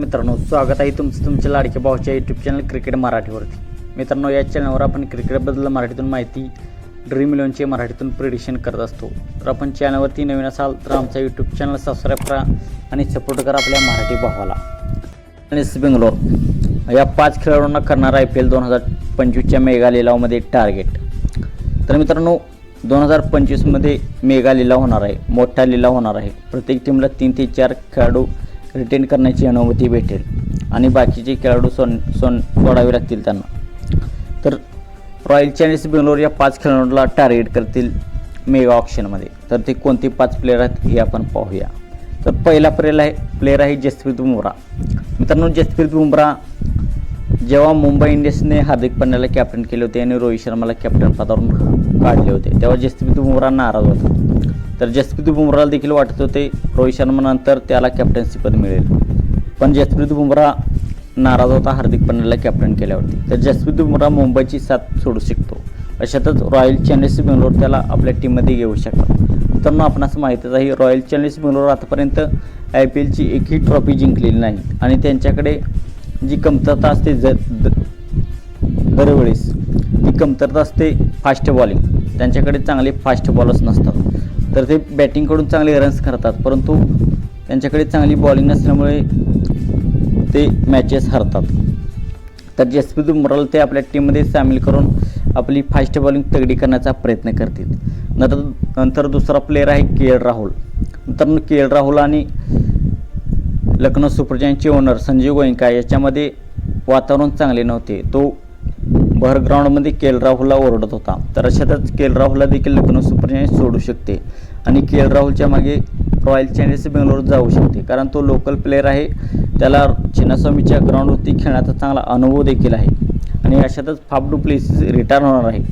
मित्रांनो स्वागत आहे तुमचं तुमच्या लाडक्या भाऊच्या यूट्यूब चॅनल क्रिकेट मराठीवरती. मित्रांनो या चॅनलवर आपण क्रिकेटबद्दल मराठीतून माहिती ड्रीम इलेव्हनचे मराठीतून प्रिडिशन करत असतो. तर आपण चॅनलवरती नवीन असाल तर आमचा यूट्यूब चॅनल सबस्क्राईब करा आणि सपोर्ट करा आपल्या मराठी भावाला. आणि बेंगलोर या पाच खेळाडूंना करणार आय पी एल दोन हजार पंचवीसच्या मेगा लिलावमध्ये टार्गेट तर मित्रांनो दोन हजार पंचवीसमध्ये मेगा लिलाव होणार आहे मोठा लिलाव होणार आहे. प्रत्येक टीमला तीन ते चार खेळाडू रिटेन करण्याची अनुमती भेटेल. आणि बाकीचे खेळाडू सोन सोन सोडावे लागतील त्यांना. तर रॉयल चॅलेंजर्स बेंगलोर या पाच खेळाडूला टार्गेट करतील मेगा ऑप्शनमध्ये तर ते कोणते पाच प्लेयर आहेत हे आपण पाहूया. तर पहिला प्लेयर आहे प्लेयर आहे जसप्रीत बुमरा मित्रांनो जसप्रीत बुमरा जेव्हा मुंबई इंडियन्सने हार्दिक पांड्याला कॅप्टन केले होते आणि रोहित शर्माला कॅप्टन पदावरून काढले होते तेव्हा जसप्रीत बुमरा नाराज होता. तर जसप्रीत बुमराला देखील वाटत होते रोहित शर्मानंतर त्याला कॅप्टन्सीपद मिळेल. पण जसप्रीत बुमरा नाराज होता हार्दिक पंड्याला कॅप्टन केल्यावरती. तर जसप्रीत बुमरा मुंबईची साथ सोडू शकतो. अशातच रॉयल चॅलेंजर्स बेंगलोर त्याला आपल्या टीममध्ये घेऊ शकतात. मित्रांनो आपणास माहीतच आहे रॉयल चॅलेंजर्स बेंगलोर आतापर्यंत आय पी एलची एकही ट्रॉफी जिंकलेली नाही. आणि त्यांच्याकडे जी कमतरता असते ज द- दरवेळेस ती कमतरता असते फास्ट बॉलिंग त्यांच्याकडे चांगले फास्ट बॉलर्स नसतात. तर ते बॅटिंगकडून चांगले रन्स करतात. परंतु त्यांच्याकडे चांगली बॉलिंग नसल्यामुळे ते मॅचेस हरतात. तर जसप्रीत बुमराला ते आपल्या टीममध्ये सामील करून आपली फास्ट बॉलिंग तगडी करण्याचा प्रयत्न करतील. नंतर नंतर दुसरा प्लेअर आहे के एल राहुल. नंतर के एल राहुल आणि लखनौ सुपर जायंटचे ओनर संजीव गोयंका याच्यामध्ये वातावरण चांगले नव्हते. तो भर ग्राउंडमध्ये के एल राहुलला ओरडत होता. तर अशातच के एल राहुलला देखील लखनौ सुपर जायंट्स सोडू शकते आणि के एल राहुलच्या मागे रॉयल चॅलेंजर्स बेंगलोर जाऊ शकते. कारण तो लोकल प्लेअर आहे. त्याला चिन्नास्वामीच्या ग्राउंडवरती खेळण्याचा चांगला अनुभव देखील आहे. आणि अशातच फाफ डू प्लेसेस रिटायर होणार आहे.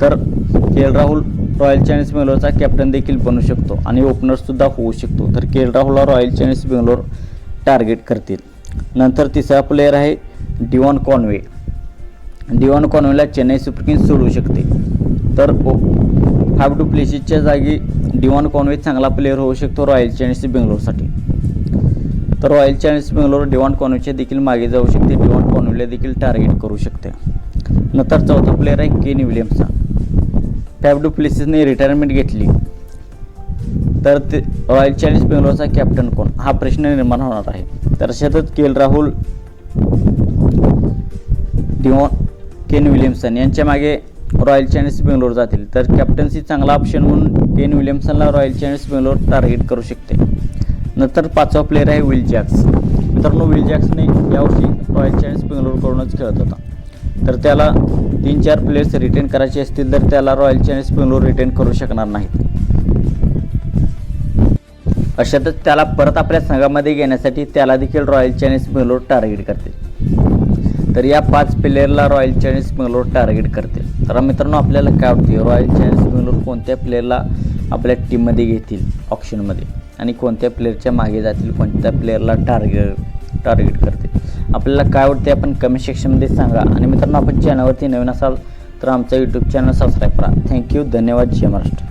तर K L Rahul royal challengers बेंगलोरचा captain देखील बनू शकतो आणि ओपनरसुद्धा होऊ शकतो. तर के एल राहुलला रॉयल चॅलेंजर्स बेंगलोर टार्गेट करतील. नंतर तिसरा प्लेअर आहे डिवॉन कॉनवे. डिवॉन कॉन्वेला चेन्नई सुपर किंग्स सोडू शकते. तर फाफ डू प्लेसिसच्या जागी डिवॉन कॉनवे चांगला प्लेअर होऊ शकतो रॉयल चॅलेंजर्स बेंगलोरसाठी. तर रॉयल चॅलेंजर्स बेंगलोर डिवॉन कॉन्वेच्या देखील मागे जाऊ शकते. डिवॉन कॉनवेला देखील टार्गेट करू शकते. नंतर चौथा प्लेअर आहे केन विलियम्सचा फॅफ डू प्लेसिसने रिटायरमेंट घेतली. तर ते रॉयल चॅलेंजर्स बेंगलोरचा कॅप्टन कोण? हा प्रश्न निर्माण होणार आहे. तर अशातच K L Rahul Devon Kane Williamson यांच्या मागे रॉयल चॅलेंजर्स बेंगलोर जातील. तर कॅप्टन्सी चांगला ऑप्शन म्हणून केन विलियम्सनला रॉयल चॅलेंजर्स बेंगलोर टार्गेट करू शकते. नंतर पाचवा प्लेअर आहे विल जॅक्स. मित्रांनो विल जॅक्सने यावर्षी रॉयल चॅलेंजर्स बेंगलोरकडूनच खेळत होता. तर त्याला तीन चार प्लेयर्स रिटेन करायचे असतील तर त्याला रॉयल चॅलेंजर्स बेंगलोर रिटेन करू शकणार नाहीत. अशातच त्याला परत आपल्या संघामध्ये घेण्यासाठी त्याला देखील रॉयल चॅलेंजर्स बेंगलोर टार्गेट करतील. तर या पाच प्लेअरला रॉयल चॅलेंज बेंगलोर टार्गेट करतील. तर मित्रांनो आपल्याला काय वाटते? रॉयल चॅलेंज बेंगलोर कोणत्या प्लेअरला आपल्या टीममध्ये घेतील? ऑप्शनमध्ये आणि कोणत्या प्लेअरच्या मागे जातील? कोणत्या प्लेअरला टार्गेट टार्गेट करते आपल्याला काय वाटते आपण कमेंट सेक्शनमध्ये सांगा. आणि मित्रांनो आपण चॅनलवरती नवीन असाल तर आमचा यूट्यूब चॅनल सबस्क्राईब करा. थँक्यू धन्यवाद. जय महाराष्ट्र.